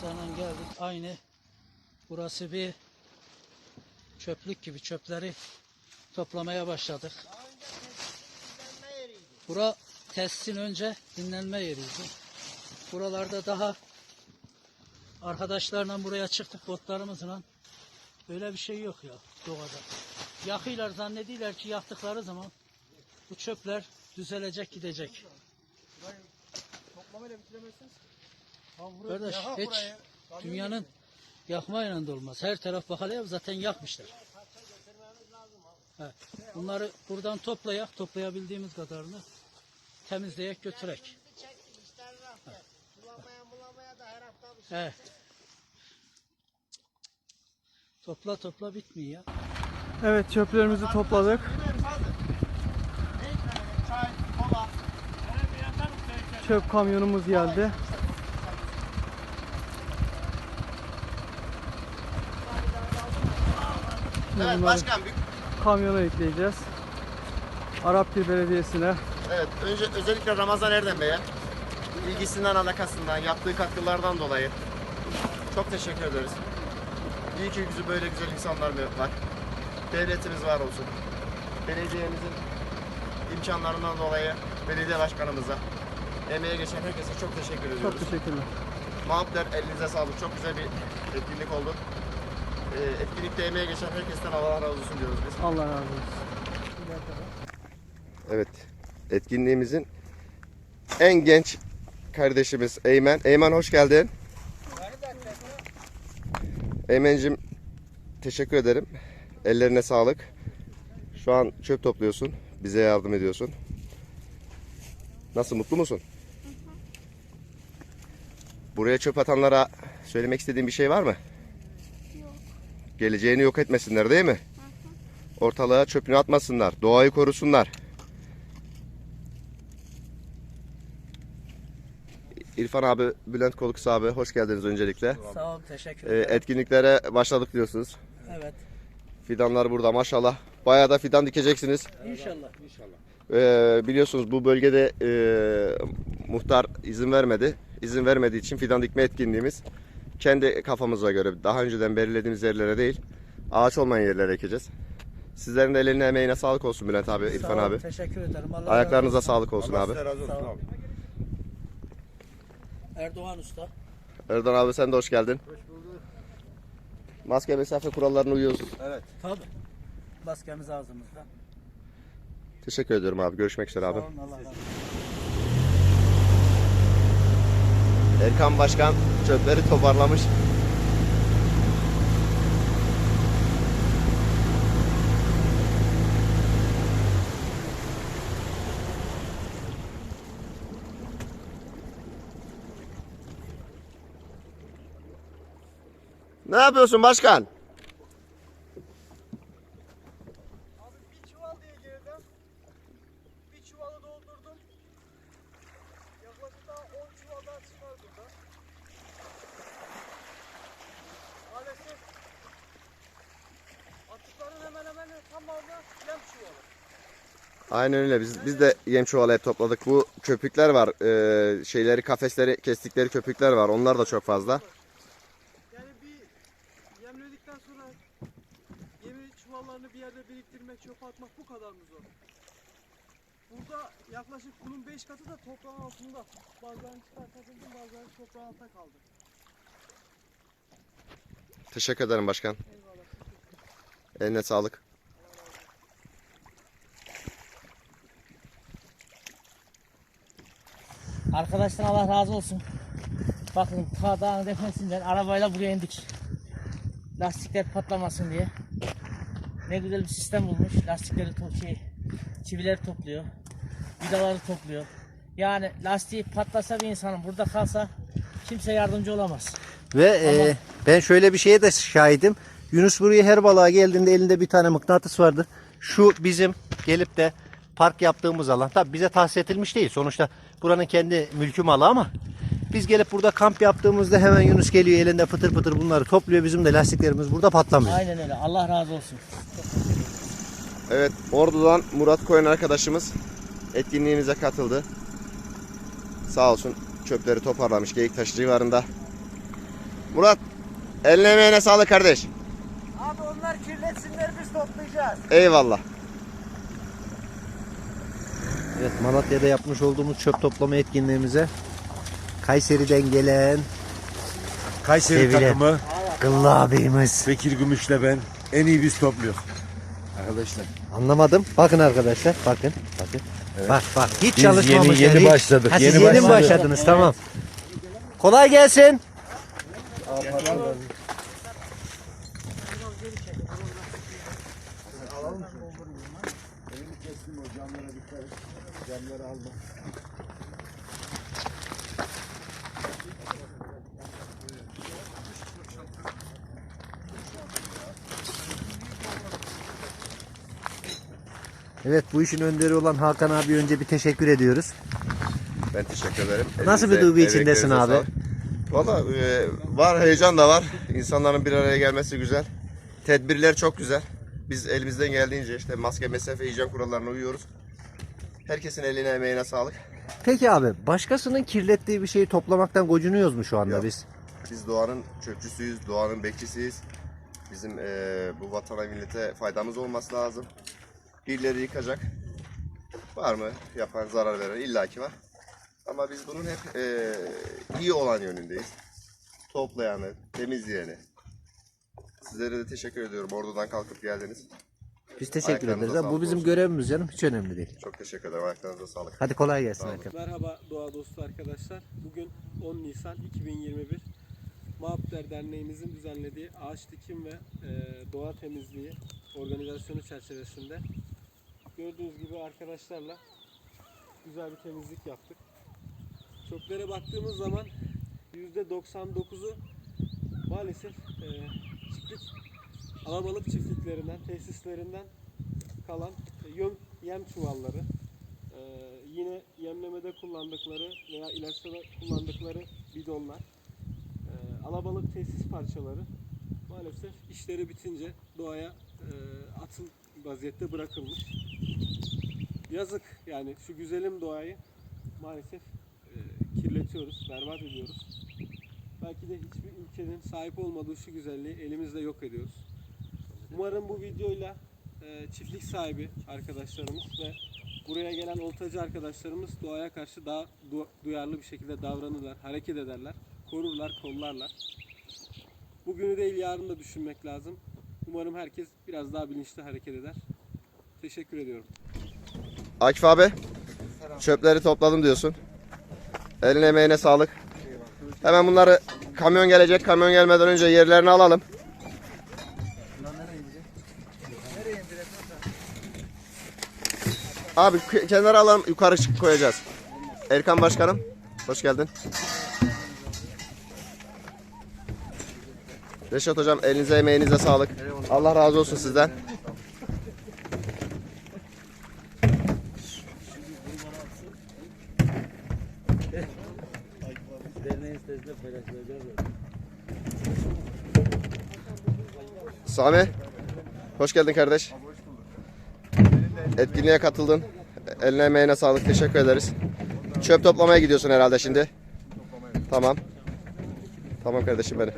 arkadaşlarla geldik. Aynı burası bir çöplük gibi çöpleri toplamaya başladık. Bura tesisin önce dinlenme yeriydi. Buralarda daha arkadaşlarla buraya çıktık botlarımızla. Böyle bir şey yok ya doğada. Yakıyorlar zannediyorlar ki yaktıkları zaman bu çöpler düzelecek gidecek. Toplamayla bitiremezsiniz. Kardeş hiç dünyanın yakmayla da olmaz. Her taraf bakalım zaten yakmışlar. He. Bunları buradan toplayak, toplayabildiğimiz kadarını temizleyek götürek. He. Topla topla bitmiyor ya. Evet çöplerimizi topladık. Çöp kamyonumuz geldi. Şimdi Evet bunları başkan bir kamyona yükleyeceğiz. Arapgir Belediyesi'ne. Evet, önce özellikle Ramazan Erdem Bey'e ilgisinden, alakasından, yaptığı katkılardan dolayı çok teşekkür ederiz. İyi ki yüzü böyle güzel insanlar var. Devletimiz var olsun. Belediyemizin imkanlarından dolayı belediye başkanımıza, emeğe geçen herkese çok teşekkür ediyoruz. Çok teşekkürler. Mahmutlar elinize sağlık. Çok güzel bir etkinlik oldu. Ee, etkinlikte emeğe geçen herkesten Allah razı olsun diyoruz biz. Allah razı olsun. Evet. Etkinliğimizin en genç kardeşimiz Eymen. Eymen hoş geldin. Eymen'cim teşekkür ederim. Ellerine sağlık. Şu an çöp topluyorsun. Bize yardım ediyorsun. Nasıl mutlu musun? Buraya çöp atanlara söylemek istediğin bir şey var mı? Geleceğini yok etmesinler değil mi? Ortalığa çöpünü atmasınlar. Doğayı korusunlar. İrfan abi, Bülent Koluks abi hoş geldiniz öncelikle. Sağ ol, teşekkür Ee, ederim. etkinliklere başladık diyorsunuz. Evet, Fidanlar burada maşallah. Bayağı da fidan dikeceksiniz. inşallah. Ee, biliyorsunuz bu bölgede e, muhtar izin vermedi. İzin vermediği için fidan dikme etkinliğimiz kendi kafamıza göre daha önceden belirlediğimiz yerlere değil ağaç olmayan yerlere ekeceğiz. Sizlerin de eline emeğine sağlık olsun Bülent abi, İrfan Sağ ol, abi. Teşekkür ederim. Allah Ayaklarınıza razı olsun. sağlık olsun abi. Sağ ol. Erdoğan Usta. Erdoğan abi sen de hoş geldin. Hoş bulduk. Maske mesafe kurallarına uyuyoruz. Tabii. Maskemiz ağzımızda. Teşekkür ediyorum abi. Görüşmek üzere abi. Sağ olun, Allah razı olsun. Erkan Başkan çöpleri toparlamış. Ne yapıyorsun başkan? Abi bir çuval diye girdim. Bir çuvalı doldurdum. Yaklaşık daha 10 çuval daha çıkar burada. Maalesef atıkların hemen hemen tamamı yem çuvalı. Aynen öyle. Biz, biz de yem çuvalı hep topladık. Bu köpükler var. Ee, şeyleri kafesleri kestikleri köpükler var. Onlar da çok fazla. Yani bir yemledikten sonra yemi çuvallarını bir yerde biriktirmek, çöpe atmak bu kadar mı zor? Burada yaklaşık bunun 5 katı da toprağın altında. Bazılarını çıkartabildim, bazıları toprağın altında kaldı. Teşekkür ederim başkan. Eyvallah. Eline sağlık. Arkadaşlar Allah razı olsun. Bakın ta dağın tepesinden arabayla buraya indik. Lastikler patlamasın diye. Ne güzel bir sistem bulmuş. Lastikleri to şey, çivileri topluyor. Vidaları topluyor. Yani lastiği patlasa bir insanın burada kalsa kimse yardımcı olamaz. Ve e, ben şöyle bir şeye de şahidim. Yunus buraya her balığa geldiğinde elinde bir tane mıknatıs vardı. Şu bizim gelip de park yaptığımız alan. Tabi bize tahsis edilmiş değil. Sonuçta buranın kendi mülkü malı ama biz gelip burada kamp yaptığımızda hemen Yunus geliyor elinde pıtır pıtır bunları topluyor. Bizim de lastiklerimiz burada patlamıyor. Aynen öyle. Allah razı olsun. Evet, Ordu'dan Murat Koyun arkadaşımız etkinliğimize katıldı. Sağ olsun çöpleri toparlamış Geyiktaşı civarında. Murat eline emeğine sağlık kardeş. Abi onlar kirletsinler biz toplayacağız. Eyvallah. Evet Malatya'da yapmış olduğumuz çöp toplama etkinliğimize Kayseri'den gelen Kayseri Sevilen. takımı Kıllı abimiz. Bekir Gümüş'le ben en iyi biz topluyoruz. Arkadaşlar. Anlamadım. Bakın arkadaşlar. Bakın. Bakın. Bak bak. Hiç Biz çalışmamış. yeni- yeni yani. başladık, Ha, siz yeni yeni mi başladınız? Tamam. Kolay gelsin. Evet bu işin önderi olan Hakan abi önce bir teşekkür ediyoruz. Ben teşekkür ederim. Nasıl bir Elinize, duygu içindesin abi? Valla e, var heyecan da var. İnsanların bir araya gelmesi güzel. Tedbirler çok güzel. Biz elimizden geldiğince işte maske, mesafe, hijyen kurallarına uyuyoruz. Herkesin eline emeğine sağlık. Peki abi başkasının kirlettiği bir şeyi toplamaktan gocunuyoruz mu şu anda Yok. biz? Biz doğanın çöpçüsüyüz, doğanın bekçisiyiz. Bizim e, bu vatana millete faydamız olması lazım. Birileri yıkacak. Var mı yapan zarar veren? illaki var. Ama biz bunun hep e, iyi olan yönündeyiz. Toplayanı, temizleyeni. Sizlere de teşekkür ediyorum. Ordudan kalkıp geldiniz. Biz teşekkür Ayaklarınıza ederiz. Bu bizim olsun. görevimiz canım. Hiç önemli değil. Çok teşekkür ederim. Ayaklarınıza sağlık. Hadi kolay gelsin Sağ olun. Hakan. Merhaba doğa dostu arkadaşlar. Bugün 10 Nisan 2021. Mağapler Derneğimizin düzenlediği ağaç dikim ve e, doğa temizliği organizasyonu çerçevesinde gördüğünüz gibi arkadaşlarla güzel bir temizlik yaptık. Çöplere baktığımız zaman %99'u maalesef e, çiftlik alabalık çiftliklerinden, tesislerinden kalan e, yem, yem çuvalları, ee, yine yemlemede kullandıkları veya ilaçta kullandıkları bidonlar, alabalık tesis parçaları maalesef işleri bitince doğaya e, atıl vaziyette bırakılmış. Yazık yani şu güzelim doğayı maalesef e, kirletiyoruz, berbat ediyoruz. Belki de hiçbir ülkenin sahip olmadığı şu güzelliği elimizde yok ediyoruz. Umarım bu videoyla e, çiftlik sahibi arkadaşlarımız ve buraya gelen oltacı arkadaşlarımız doğaya karşı daha du- duyarlı bir şekilde davranırlar, hareket ederler, korurlar, kollarlar. Bugünü değil yarını da düşünmek lazım. Umarım herkes biraz daha bilinçli hareket eder. Teşekkür ediyorum. Akif abi, çöpleri topladım diyorsun. Eline emeğine sağlık. Hemen bunları kamyon gelecek. Kamyon gelmeden önce yerlerini alalım. Abi kenara alalım, yukarı koyacağız. Erkan Başkanım, hoş geldin. Reşat Hocam, elinize emeğinize sağlık. Allah razı olsun sizden. Sami, hoş geldin kardeş. Etkinliğe katıldın. Eline emeğine sağlık, teşekkür ederiz. Çöp toplamaya gidiyorsun herhalde şimdi. Tamam. Tamam kardeşim benim.